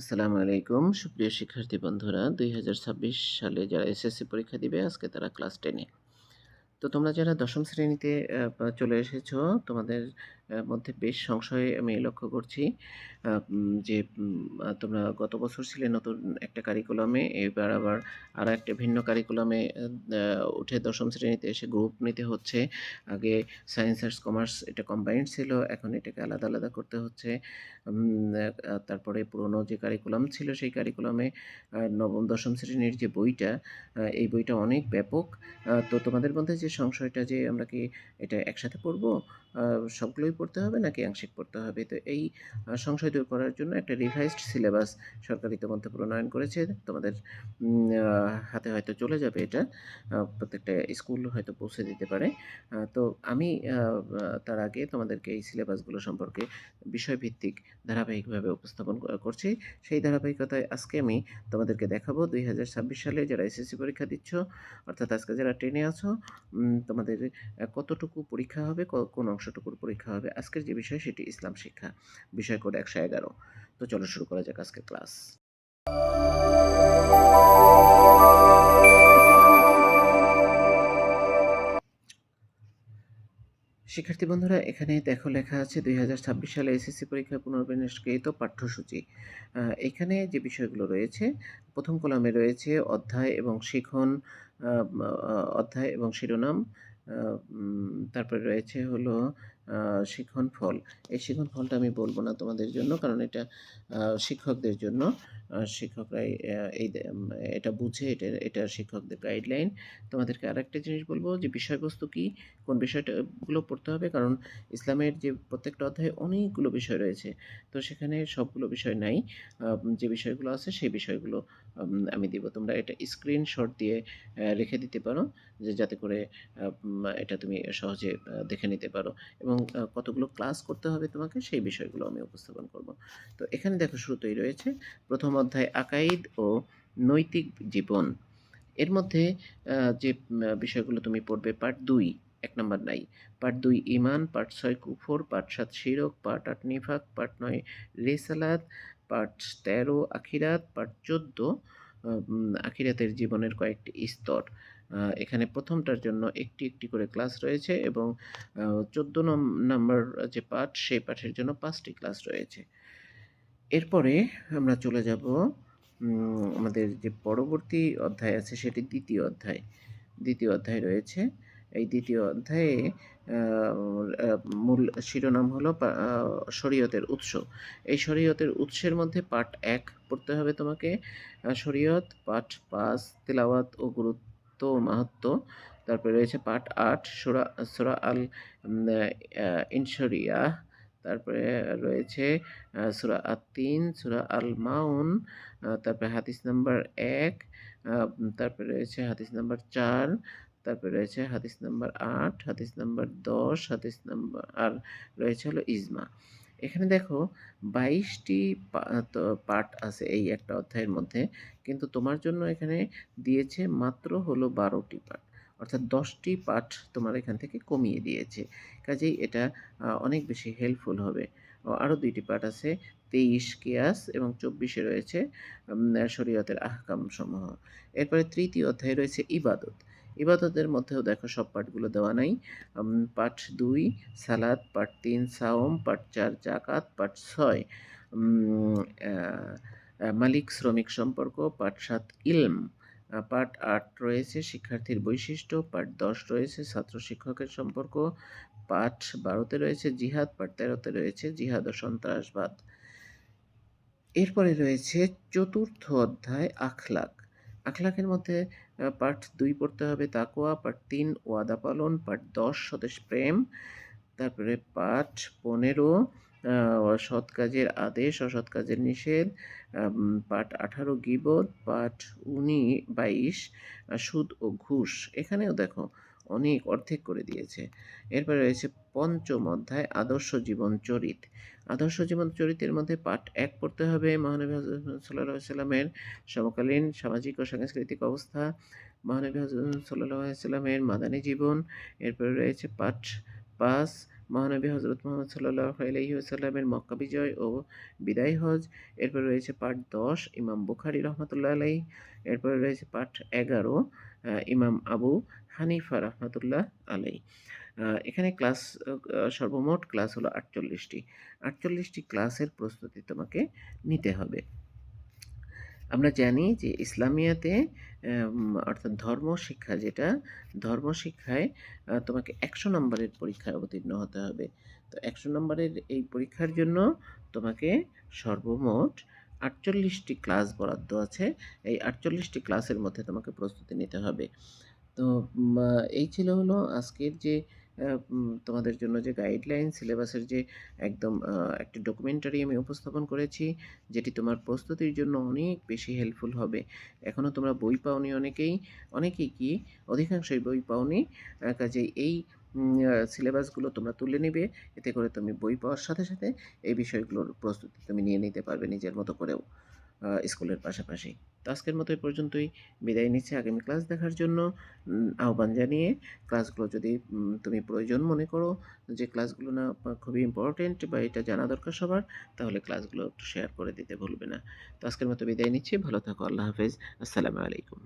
আসসালামু আলাইকুম। সুপ্রিয় শিক্ষার্থী বন্ধুরা, দুই হাজার ছাব্বিশ সালে যারা এসএসসি পরীক্ষা দিবে, আজকে তারা ক্লাস টেনে। তো তোমরা যারা দশম শ্রেণীতে চলে এসেছ, তোমাদের মধ্যে বেশ সংশয় আমি লক্ষ্য করছি। যে তোমরা গত বছর ছিলে নতুন একটা কারিকুলামে এবার আবার আর একটা ভিন্ন কারিকুলামে উঠে দশম শ্রেণীতে এসে গ্রুপ নিতে হচ্ছে। আগে সায়েন্স আর্টস কমার্স এটা কম্বাইন্ড ছিল, এখন এটাকে আলাদা আলাদা করতে হচ্ছে। তারপরে পুরনো যে কারিকুলাম ছিল, সেই কারিকুলামে নবম, দশম শ্রেণির যে বইটা এই বইটা অনেক ব্যাপক। তো তোমাদের মধ্যে যে সংশয়টা যে আমরা কি এটা একসাথে পড়ব? সবগুলোই পড়তে হবে, নাকি আংশিক পড়তে হবে? তো এই সংশয় দূর করার জন্য একটা রিভাইজড সিলেবাস সরকার ইতিমধ্যে প্রণয়ন করেছে। তোমাদের হাতে হয়তো চলে যাবে এটা। প্রত্যেকটা স্কুল হয়তো পৌঁছে দিতে পারে। তো আমি তার আগে তোমাদেরকে এই সিলেবাসগুলো সম্পর্কে বিষয়ভিত্তিক ধারাবাহিকভাবে উপস্থাপন করছি। সেই ধারাবাহিকতায় আজকে আমি তোমাদেরকে দেখাবো দুই হাজার ছাব্বিশ সালে যারা এসএসসি পরীক্ষা দিচ্ছ, অর্থাৎ আজকে যারা ট্রেনে আছো তোমাদের কতটুকু পরীক্ষা হবে কোন অংশটুকুর পরীক্ষা হবে আজকের যে বিষয় সেটি ইসলাম শিক্ষা বিষয় কোড একশো এগারো। তো চলো শুরু করা যাক আজকের ক্লাস। শিক্ষার্থী বন্ধুরা, এখানে দেখো লেখা আছে দুই সালে এসএসসি পরীক্ষায় পুনর্বিন্যাসকৃত পাঠ্যসূচি। এখানে যে বিষয়গুলো রয়েছে, প্রথম কলামে রয়েছে অধ্যায় এবং শিখন অধ্যায় এবং শিরোনাম। তারপরে রয়েছে হলো শিখন ফল। এই শিক্ষণ ফলটা আমি বলব না তোমাদের জন্য কারণ এটা শিক্ষকদের জন্য। আহ, শিক্ষকরাই এই এটা বুঝে এটা এটা শিক্ষকদের গাইডলাইন তোমাদেরকে আরেকটা জিনিস বলব যে বিষয়বস্তু কি? কোন বিষয়টাগুলো পড়তে হবে? কারণ ইসলামের যে প্রত্যেকটা অধ্যায়ে অনেকগুলো বিষয় রয়েছে। তো সেখানে সবগুলো বিষয় নাই। যে বিষয়গুলো আছে সেই বিষয়গুলো আমি দিব। তোমরা এটা স্ক্রিনশট দিয়ে রেখে দিতে পারো যে যাতে করে এটা তুমি সহজে দেখে নিতে পারো। এবং কতগুলো ক্লাস করতে হবে তোমাকে সেই বিষয়গুলো আমি উপস্থাপন করব। তো এখানে দেখো শুরুতেই রয়েছে। প্রথম অধ্যায় আকাইদ ও নৈতিক জীবন। এর মধ্যে যে বিষয়গুলো তুমি পড়বে, পার্ট দুই, এক নম্বর নাই। পার্ট দুই ইমান পার্ট ছয়, কুফর, পার্ট সাত, শিরক, পার্ট আট, নিফাক, পার্ট নয়, রেসালাত, পার্ট তেরো, আখিরাত, পার্ট চোদ্দ আখিরাতের জীবনের কয়েকটি স্তর। এখানে প্রথমটার জন্য একটি একটি করে ক্লাস রয়েছে এবং চোদ্দ নম্বর যে পাঠ, সেই পাঠের জন্য পাঁচটি ক্লাস রয়েছে। এরপরে আমরা চলে যাব আমাদের যে পরবর্তী অধ্যায় আছে সেটি দ্বিতীয় অধ্যায়। দ্বিতীয় অধ্যায় রয়েছে। এই দ্বিতীয় অধ্যায়ে মূল শিরোনাম হলো শরীয়তের উৎস। এই শরীয়তের উৎসের মধ্যে পাঠ এক পড়তে হবে তোমাকে। শরীয়ত, পাঠ পাঁচ, তেলাওয়াত ও গুরুত্ব মাহাত্ম। তারপরে রয়েছে পাঠ আট, সুরা সুরা আল ইনশরিয়া তারপরে রয়েছে সুরা আত তিন সুরা আল মাউন তারপরে হাদিস নাম্বার এক তারপরে রয়েছে হাদিস নাম্বার চার, তারপরে রয়েছে হাদিস নাম্বার আট, হাদিস নাম্বার দশ, হাদিস নাম্বার, আর রয়েছে হলো ইজমা। এখানে দেখো বাইশটি পার্ট আছে এই একটা অধ্যায়ের মধ্যে, কিন্তু তোমার জন্য এখানে দিয়েছে মাত্র হলো বারোটি পার্ট অর্থাৎ দশটি পাঠ তোমার এখান থেকে কমিয়ে দিয়েছে। কাজেই এটা অনেক বেশি হেল্পফুল হবে। আরও দুইটি পাঠ আছে, তেইশ কেয়াস এবং চব্বিশে রয়েছে শরীয়তের আহকাম সমূহ। এরপরে তৃতীয় অধ্যায়ে রয়েছে ইবাদত। ইবাদতের মধ্যেও দেখো সব পাঠগুলো দেওয়া নাই। পাঠ দুই সালাদ পাঠ তিন, সাওম, পাঠ চার জাকাত পাঠ ছয় মালিক শ্রমিক সম্পর্ক, পাঠ সাত, ইলম। পাঠ আট রয়েছে, শিক্ষার্থীর বৈশিষ্ট্য। পাঠ দশ রয়েছে, ছাত্র শিক্ষকের সম্পর্ক। পাঠ বারোতে রয়েছে, জিহাদ। পাঠ তেরোতে রয়েছে, জিহাদ ও সন্ত্রাসবাদ। এরপরে রয়েছে, চতুর্থ অধ্যায়, আখলাক। আখলাকের মধ্যে পাঠ দুই পড়তে হবে তাকোয়া পাঠ তিন, ওয়াদা পালন। পাঠ দশ, স্বদেশ প্রেম। তারপরে পাঠ পনেরো সৎ কাজের আদেশ, অসৎ কাজের নিষেধ। পাঠ আঠারো গিবত, পাঠ উনি বাইশ সুদ ও ঘুষ। এখানেও দেখো অনেক অর্ধেক করে দিয়েছে। এরপরে রয়েছে পঞ্চম অধ্যায়, আদর্শ জীবন চরিত। আদর্শ জীবন চরিতের মধ্যে পাঠ এক পড়তে হবে। মহানবী সাল্লাহ সাল্লামের সমকালীন সামাজিক ও সাংস্কৃতিক অবস্থা। মহানবী সাল্লাহ সাল্লামের মাদানী জীবন। এরপরে রয়েছে পাঠ পাঁচ মহানবী হজরত মোহাম্মদ সাল্লাহ আলাইহি আসাল্লামের মক্কা বিজয় ও বিদায় হজ। এরপর রয়েছে পাঠ দশ, ইমাম বুখারি রহমতুল্লাহ আলাই এরপরে রয়েছে পাঠ এগারো ইমাম আবু হানিফা রহমতুল্লাহ আলাই এখানে ক্লাস সর্বমোট ক্লাস হলো আটচল্লিশটি। আটচল্লিশটি ক্লাসের প্রস্তুতি তোমাকে নিতে হবে। আমরা জানি যে ইসলামিয়াতে অর্থাৎ ধর্ম শিক্ষা যেটা, ধর্ম শিক্ষায় তোমাকে একশো নম্বরের পরীক্ষায় অবতীর্ণ হতে হবে। তো একশো নম্বরের এই পরীক্ষার জন্য তোমাকে সর্বমোট আটচল্লিশটি ক্লাস বরাদ্দ আছে। এই আটচল্লিশটি ক্লাসের মধ্যে তোমাকে প্রস্তুতি নিতে হবে। তো এই ছিল হলো আজকের যে তোমাদের জন্য যে গাইডলাইন সিলেবাসের যে একদম একটা ডকুমেন্টারি আমি উপস্থাপন করেছি, যেটি তোমার প্রস্তুতির জন্য অনেক বেশি হেল্পফুল হবে। এখনও তোমরা বই পাওনি অনেকেই অনেকেই কি, অধিকাংশই বই পাওনি কাজে এই সিলেবাসগুলো তোমরা তুলে নেবে, এতে করে তুমি বই পাওয়ার সাথে সাথে এই বিষয়গুলোর প্রস্তুতি তুমি নিয়ে নিতে পারবে নিজের মতো করেও। স্কুলের পাশাপাশি। তো আজকের মতো এই পর্যন্তই। বিদায় নিচ্ছি আগামী ক্লাস দেখার জন্য। আহ্বান জানিয়ে ক্লাসগুলো যদি তুমি প্রয়োজন মনে করো যে ক্লাসগুলো না খুবই ইম্পর্টেন্ট বা এটা জানা দরকার সবার, তাহলে ক্লাসগুলো একটু শেয়ার করে দিতে ভুলবে না। তো আজকের মতো বিদায় নিচ্ছি। ভালো থাকো। আল্লাহ হাফেজ। আসসালামু আলাইকুম।